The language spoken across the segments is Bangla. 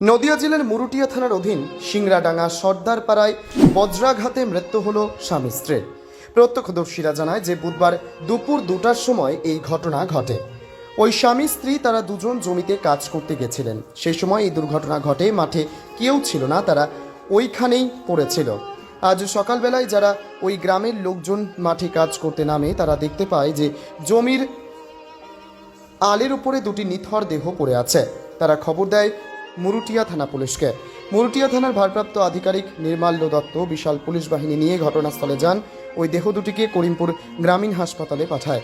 নদিয়া জেলার মুরুটিয়া থানার অধীন সিংড়াডাঙ্গা সর্দারপাড়ায় বজ্রাঘাতে মৃত্যু হল স্বামী স্ত্রীর প্রত্যক্ষদর্শীরা জানায় যে বুধবার দুপুর দুটার সময় এই ঘটনা ঘটে। ওই স্বামী স্ত্রী তারা দুজন জমিতে কাজ করতে গেছিলেন। সেই সময় এই দুর্ঘটনা ঘটে, মাঠে কেউ ছিল না, তারা ওইখানেই পড়েছিল। আজ সকালবেলায় যারা ওই গ্রামের লোকজন মাঠে কাজ করতে নামে, তারা দেখতে পায় যে জমির আলের উপরে দুটি নিথর দেহ পড়ে আছে। তারা খবর দেয় মুরুটিয়া থানা পুলিশকে। মুরুটিয়া থানার ভারপ্রাপ্ত আধিকারিক নির্মাল্য দত্ত বিশাল পুলিশ বাহিনী নিয়ে ঘটনাস্থলে যান। ওই দেহ দুটিকে করিমপুর গ্রামীণ হাসপাতালে পাঠায়।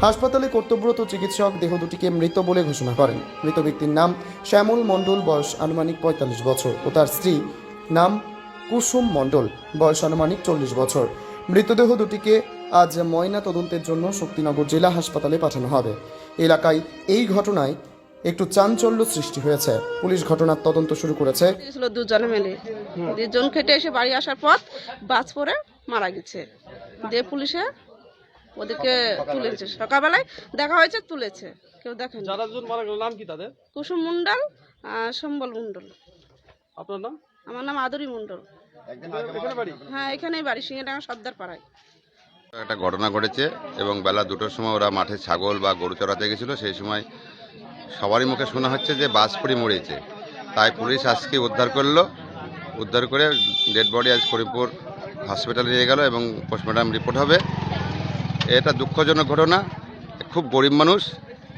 হাসপাতালে কর্তব্যরত চিকিৎসক দেহ দুটিকে মৃত বলে ঘোষণা করেন। মৃত ব্যক্তির নাম শ্যামল মণ্ডল, বয়স আনুমানিক পঁয়তাল্লিশ বছর ও তার স্ত্রী নাম কুসুম মণ্ডল, বয়স আনুমানিক চল্লিশ বছর। মৃতদেহ দুটিকে আজ ময়না তদন্তের জন্য শক্তিনগর জেলা হাসপাতালে পাঠানো হবে। এলাকায় এই ঘটনায় একটু চাঞ্চল্য সৃষ্টি হয়েছে। পুলিশ ঘটনার তদন্ত শুরু করেছে। দুজনে মিলে। দুজন খেটে এসে বাড়ি আসার পর বাস পরে মারা গেছে। দিয়ে পুলিশে ওদেরকে তুলেছে। সকালবেলায় দেখা হয়েছে তুলেছে। কেউ দেখেনি। যারা দুজন মারা গেল নাম কি তাদের? কুসুম মণ্ডল আর সম্বল মণ্ডল। আপনার নাম? আমার নাম আদরি মণ্ডল। বাড়ি? হ্যাঁ এখানেই বাড়ি সিংহেডাঙ্গা সর্দার পাড়ায়। একটা ঘটনা ঘটেছে এবং বেলা দুটোর সময় ওরা মাঠে ছাগল বা গরু চড়াতে গেছিল সেই সময় সবারই মুখে শোনা হচ্ছে যে বাস পড়ে মরেছে তাই পুলিশ আজকে উদ্ধার করল। উদ্ধার করে ডেড বডি আজ করিমপুর হসপিটালে নিয়ে গেল এবং পোস্টমর্টম রিপোর্ট হবে। এটা দুঃখজনক ঘটনা। খুব গরিব মানুষ,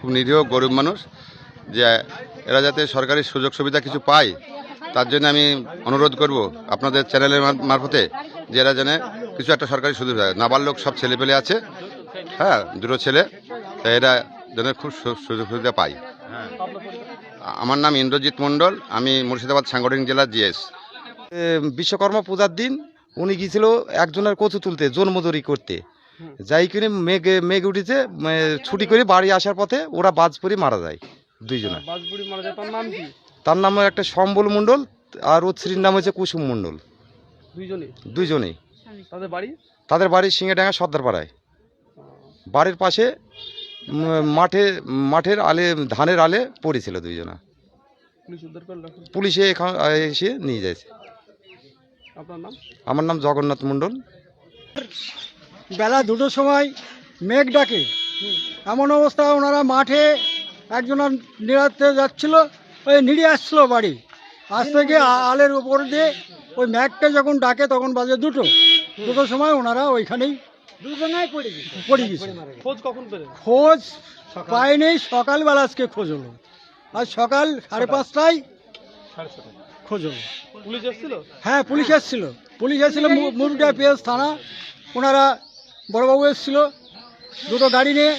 খুব নিরীহ গরিব মানুষ। যে এরা যাতে সরকারি সুযোগ সুবিধা কিছু পায়, তার জন্য আমি অনুরোধ করব আপনাদের চ্যানেলের মারফতে যে এরা যেন কিছু একটা সরকারি সুবিধা নাবালক সব ছেলেপেলে আছে। হ্যাঁ দুটো ছেলে। এরা যেন খুব সু- সুযোগ সুবিধা পাই। আমার নাম ইন্দ্রজিৎ মণ্ডল আমি মুর্শিদাবাদ সাংগঠনিক জেলার জিএস। বিশ্বকর্মা পূজার দিন উনি গিয়েছিল একজনের কচু তুলতে জন্মদরি করতে। যাই কিনে মেঘ মেঘ উঠেছে ছুটি করে বাড়ি আসার পথে ওরা বাজ পরে মারা যায় দুইজনে তার নাম একটা সম্বল মণ্ডল আর ওর স্ত্রীর নাম হচ্ছে কুসুম মণ্ডল। দুইজনই দুইজনেই। তাদের বাড়ি? তাদের বাড়ি সিংহেডাঙ্গা সর্দারপাড়ায়। বাড়ির পাশে মাঠে মাঠের আলে ধানের আলে পড়েছিল দুইজনা। পুলিশ উদ্ধার করল এখন এসে নিয়ে যাচ্ছে আমার নাম জগন্নাথ মণ্ডল। বেলা দুটোর সময় মেঘ ডাকে। এমন অবস্থা ওনারা মাঠে একজন নিরাতে যাচ্ছিল ওই নিড়ে আসছিল বাড়ি। আসতে গিয়ে আলের উপর দিয়ে ওই মেঘটা যখন ডাকে তখন বাজে দুটো। দুটোর সময় ওনারা ওইখানেই দুজনাই পড়ে গেছে। পড়ে গেছে। খোঁজ কখন পেলেন? খোঁজ পায়নি সকালবেলা আজকে খোঁজ হলো। আজ সকাল সাড়ে পাঁচটায় খোঁজ হলো। পুলিশ এসেছিল? হ্যাঁ পুলিশ এসেছিল। পুলিশ এসেছিল মুরুডিয়া পিএস থানা। ওনারা বড়বাবু এসেছিল। দুটো গাড়ি নিয়ে।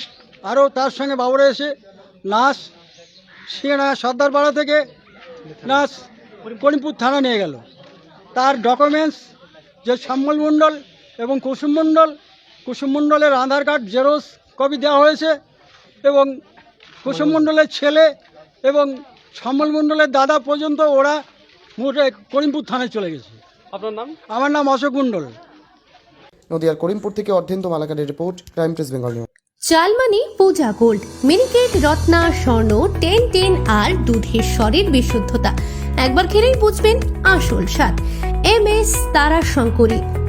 আরও তার সঙ্গে বাবুরা এসে নাস সিংহা সর্দারপাড়া থেকে নাস করিমপুর থানা নিয়ে গেল। তার ডকুমেন্টস যে সম্বল মণ্ডল এবং কুসুম মণ্ডল কুসুম মণ্ডলের আধার কার্ড জেরক্স কপি দেওয়া হয়েছে এবং কুসুম মণ্ডলের ছেলে এবং সম্বল মণ্ডলের দাদা পর্যন্ত ওরা মোটে করিমপুর থানায় চলে গেছে। আপনার নাম? আমার নাম অশোক মণ্ডল। নদিয়ার করিমপুর থেকে Ardhendra মালাকারের report crime press Bengal news. চালমানি Puja gold Miniket Ratna Swarna ten ten আর দুধের স্বরের বিশুদ্ধতা। একবার খেলেই বুঝবেন আসল স্বাদ। এম এস তারা শঙ্করী